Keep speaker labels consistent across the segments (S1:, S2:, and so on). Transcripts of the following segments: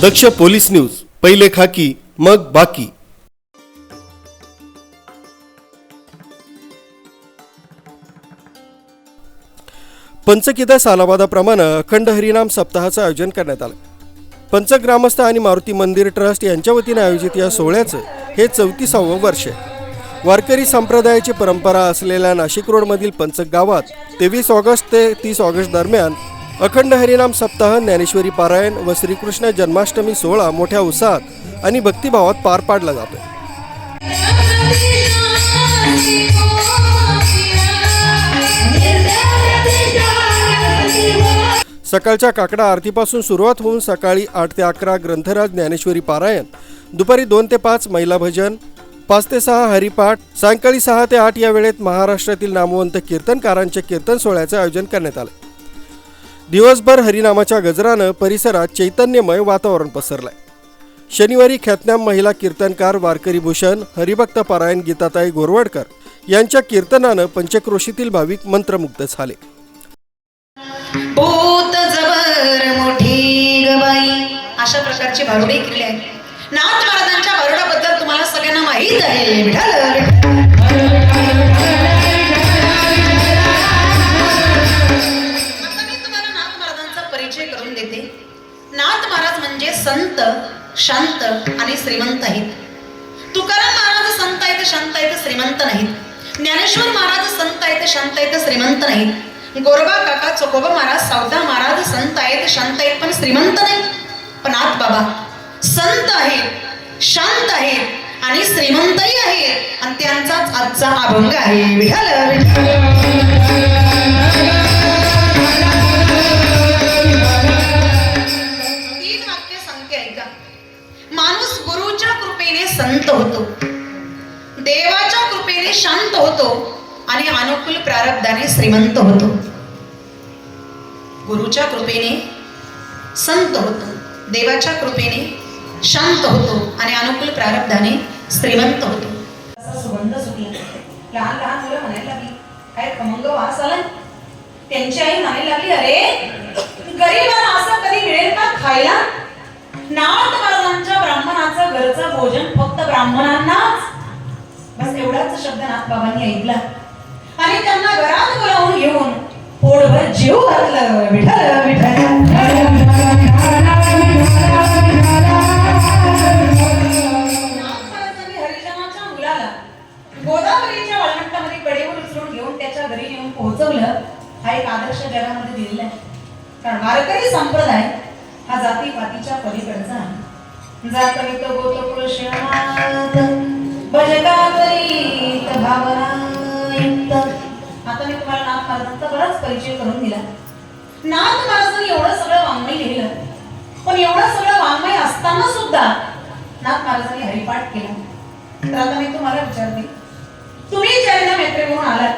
S1: दक्ष police news पहिले खाकी मग बाकी. पंचकिदा सालाबादाप्रमाणे अखंड हरिनाम सप्ताहाचं आयोजन करण्यात आलं. पंचग्रामस्थ आणि मारुती मंदिर ट्रस्ट यांच्या वतीने आयोजित या सोहळ्याचं हे चौतीसावं वर्ष आहे. वारकरी संप्रदायाची परंपरा असलेल्या नाशिक रोडमधील पंचक गावात तेवीस ऑगस्ट ते तीस ऑगस्ट दरम्यान अखंड हरिनाम सप्ताह ज्ञानेश्वरी पारायण व श्रीकृष्ण जन्माष्टमी सोहळा मोठ्या उत्साहात आणि भक्तिभावात पार पाडला जातो सकाळच्या काकडा आरतीपासून सुरुवात होऊन सकाळी आठ ते अकरा ग्रंथराज ज्ञानेश्वरी पारायण दुपारी दोन ते पाच महिला भजन पाच ते सहा हरिपाठ सायंकाळी सहा ते आठ या वेळेत महाराष्ट्रातील नामवंत कीर्तनकारांच्या कीर्तन सोहळ्याचं आयोजन करण्यात आलं. दिवसभर हरिनामाच्या गजरानं परिसरात चैतन्यमय वातावरण पसरलंय. शनिवारी ख्यातनाम महिला कीर्तनकार वारकरी भूषण हरिभक्त पारायण गीताताई गोरवडकर यांच्या कीर्तनानं पंचक्रोशीतील भाविक मंत्रमुग्ध झाले.
S2: अशा प्रकारची भारुडे केली आहे नाथ महाराजांच्या भारुडाबद्दल तुम्हाला सगळ्यांना माहीत आहे नाथ महाराज म्हणजे संत शांत आणि श्रीमंत आहेत. तुकाराम महाराज संत आहेत शांत आहेत श्रीमंत नाहीत. ज्ञानेश्वर महाराज संत आहेत शांत आहेत श्रीमंत नाहीत. गोरबा काका चोकोबा महाराज सावदा महाराज संत आहेत शांत आहेत पण श्रीमंत नाही पण आत बाबा संत आहेत शांत आहेत आणि श्रीमंतही आहेत. आणि त्यांचाच आजचा अभंग आहे. विठाल विठाल संत होतो. देवाच्या कृपेने शांत होतो आणि अनुकूल प्रारब्धाने श्रीमंत होतो. गुरुच्या कृपेने संत होतो. देवाच्या कृपेने शांत होतो आणि अनुकूल प्रारब्धाने श्रीमंत होतो. सुगंध सुटला. लहान लहान मुलं म्हणायला लागली काय खमंग वास आला त्यांची आई म्हणायला लागली अरे गरीबाला असं कधी मिळेल का खायला? ब्राह्मणाचं भोजन फक्त ब्राह्मणांनाच. बस एवढाच शब्द नाथ बाबांनी ऐकला. आणि त्यांना घरात बोलावून घेऊन पोटभर जीव घातलं. विठल विठ्ठल. उचलून घेऊन त्याच्या घरी पोहोचवलं हा एक आदर्श दिलेला आहे. कारण वारकरी संप्रदाय हा जाती पातीच्या पलीकडचा आहे. जातवित गोत कृष्णात भजता करीत भावनायुक्त. आता मी तुम्हाला नाथ महाराजांचा बराच परिचय करून दिला. नाथ महाराजांनी एवढं सगळं वाङ्मय लिहिलं. पण एवढं सगळं वाङ्मय असताना सुद्धा नाथ महाराजांनी हरिपाठ केला. तर आता मी तुम्हाला विचारते. तुम्ही जैन मैत्री म्हणून आलात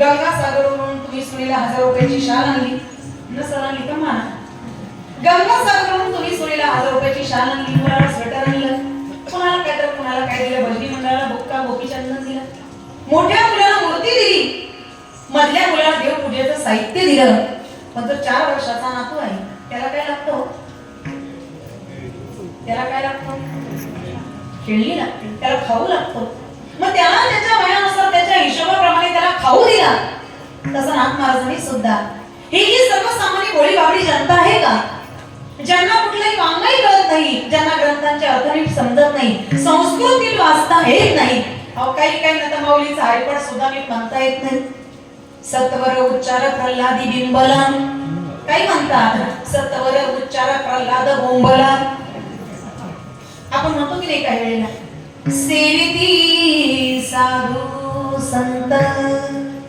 S2: गंगासागरवरून तुम्ही सुनीला हजार रुपयाची शाल आणली न सर आणली का गंगा गंगासागरवरून तुम्ही सुनीला हजार रुपयाची शाल आणली कुणाला स्वेटर आणलं. कुणाला काय तर कुणाला काय दिलं भजनी मंडळाला बुक्का गोपीचंदन दिलं. मोठ्या मुलाला मूर्ती दिली. मधल्या मुलाला देवपूजेचं साहित्य दिलं. पण तो चार वर्षाचा नातू आहे. त्याला काय लागतो? त्याला काय लागतो? खेळणी लागते. त्याला खाऊ लागतो. मग त्याला त्याच्या वयानुसार त्याच्या हिशोबाप्रमाणे त्याला खाऊ दिला. तसं नाथ महाराजांनी सुद्धा. ही जी सर्वसामान्य गोळी बाबडी जनता आहे का? ज्यांना कुठलाही वाङ्मय कळत नाही ज्यांना ग्रंथांचे अर्थ नीट समजत नाही संस्कृतील वाचता येत नाही. अहो काही काही नतमाऊलीचा हरिपट सुद्धा मी म्हणता येत नाही. सत्वर उच्चार प्रल्हादी बिंबला काही म्हणतात सत्वर उच्चार प्रल्हाद बोंबला आपण म्हणतो की नाही काही वेळेला? सेविती साधू संत.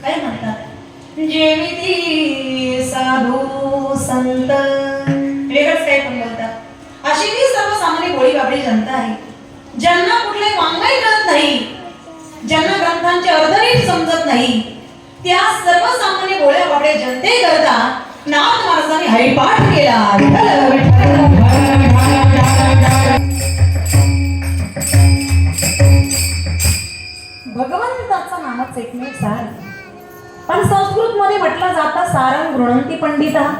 S2: काय म्हणतात. जेविती साधू संत. सर्वसामान्य गोळी बाबडी जनता आहे. ज्यांना कुठले वांगाई कळत नाही ज्यांना ग्रंथांचे अर्धही समजत नाही त्या सर्वसामान्य गोळ्या बाबड्या जनते करता नाथ महाराजांनी हरिपाठ केला. विठ्ठल,
S3: भगवंताचा नामच एकमेव सार. पण संस्कृत मध्ये म्हटलं जातं सारंग गृणंती पंडिता.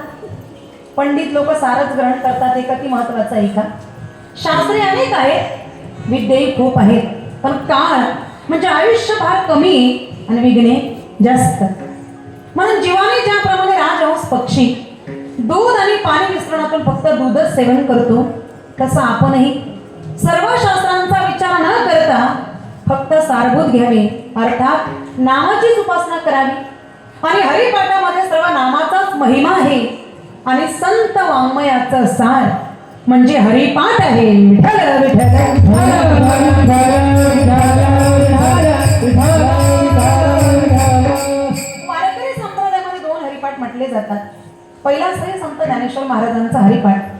S2: पंडित लोक सारच ग्रहण करतात हे कधी महत्वाचं आहे का? शास्त्रे अनेक आहेत. विद्येही खूप आहेत. पण काळ म्हणजे आयुष्य फार कमी आणि विघ्ने जास्त. म्हणून जीवाने ज्याप्रमाणे राजहंस पक्षी दूध आणि पाणी मिश्रणातून फक्त दूधच सेवन करतो तसं आपणही सर्व शास्त्रांचा विचार न करता फक्त सारभूत घ्यावे. अर्थात नामाचीच उपासना करावी. आणि हरिपाठामध्ये सर्व नामाचाच महिमा आहे. आणि संत वाङ्मयाचं सार म्हणजे हरिपाठ आहे विठ्ठल वारकरी संप्रदायामध्ये दोन हरिपाठ म्हटले जातात. पहिला श्री संत ज्ञानेश्वर महाराजांचा हरिपाठ.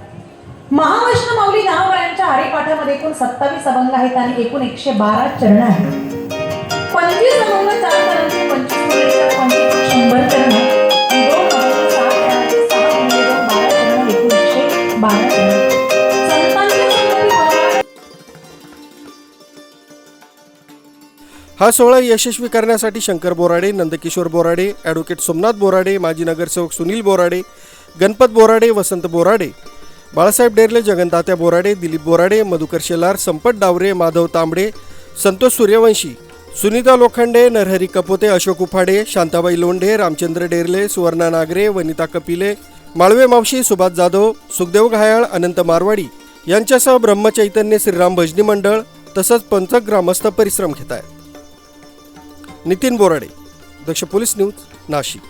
S2: महावैष्णव माऊली दहावरांच्या हरिपाठामध्ये एकूण सत्तावीस अभंग आहेत आणि एकूण एकशे बारा चरण आहेत. पंचवीस अभंग चार पंचवीस पंचवीस शंभर चरण
S1: हा सोहळा यशस्वी करण्यासाठी शंकर बोराडे नंदकिशोर बोराडे ॲडव्होकेट सोमनाथ बोराडे माजी नगरसेवक सुनील बोराडे गणपत बोराडे वसंत बोराडे बाळासाहेब डेरले जगनतात्या बोराडे दिलीप बोराडे मधुकर शेलार संपत डावरे माधव तांबडे संतोष सूर्यवंशी सुनीता लोखंडे नरहरी कपोते अशोक उफाडे शांताबाई लोंढे रामचंद्र डेरले सुवर्णा नागरे वनिता कपिले माळवे मावशी सुभाष जाधव सुखदेव घायाळ अनंत मारवाडी यांच्यासह ब्रह्मचैतन्य श्रीराम भजनी मंडळ तसंच पंचक ग्रामस्थ परिश्रम घेत आहेत. Nitin Borade Daksh police news Nashik.